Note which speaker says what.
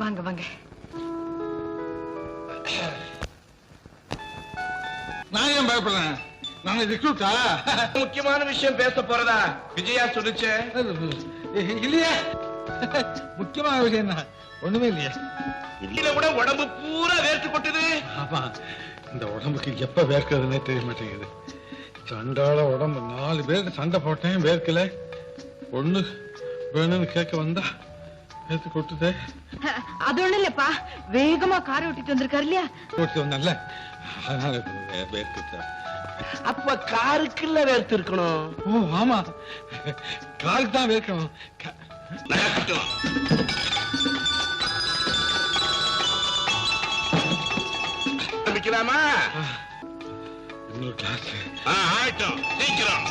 Speaker 1: வாங்க வாங்க.
Speaker 2: நான் ஏன் பயப்படுறேன்? நான் ரிக்ரூட்டா
Speaker 3: முக்கியமான விஷயம் பேச போறதா? விஜயா சொல்லுச்சு?
Speaker 2: இல்லையா. முக்கியமான விஷயம் என்ன? ஒண்ணுமே இல்லையா.
Speaker 3: இத கூட உடம்பு பூரா வேர்த்து கொட்டுது.
Speaker 2: ஆமா இந்த உடம்புக்கு எப்ப வேர்க்கிறதுனே தெரிய மாட்டேங்குது. சண்டால உடம்பு நாலு பேருக்கு சண்டை போட்டேன் வேர்க்கல. ஒண்ணு வேணும்னு கேட்க வந்தா வேர்த்து கொட்டுதே
Speaker 1: அது ஒண்ணு இல்லப்பா. வேகமா காரை ஓட்டிட்டு வந்திருக்காரு இல்லையா?
Speaker 2: கொட்டு வந்தேன்ல. அதனால இப்ப வே- வேர்க்குது
Speaker 3: அப்ப காருக்குள்ள வேர்த்து இருக்கணும்
Speaker 2: ஓ ஆமா. காலுக்கு தான் வேர்க்கணும். இன்னொரு கிளாஸ்
Speaker 3: ஆகட்டும். சீக்கிரம்.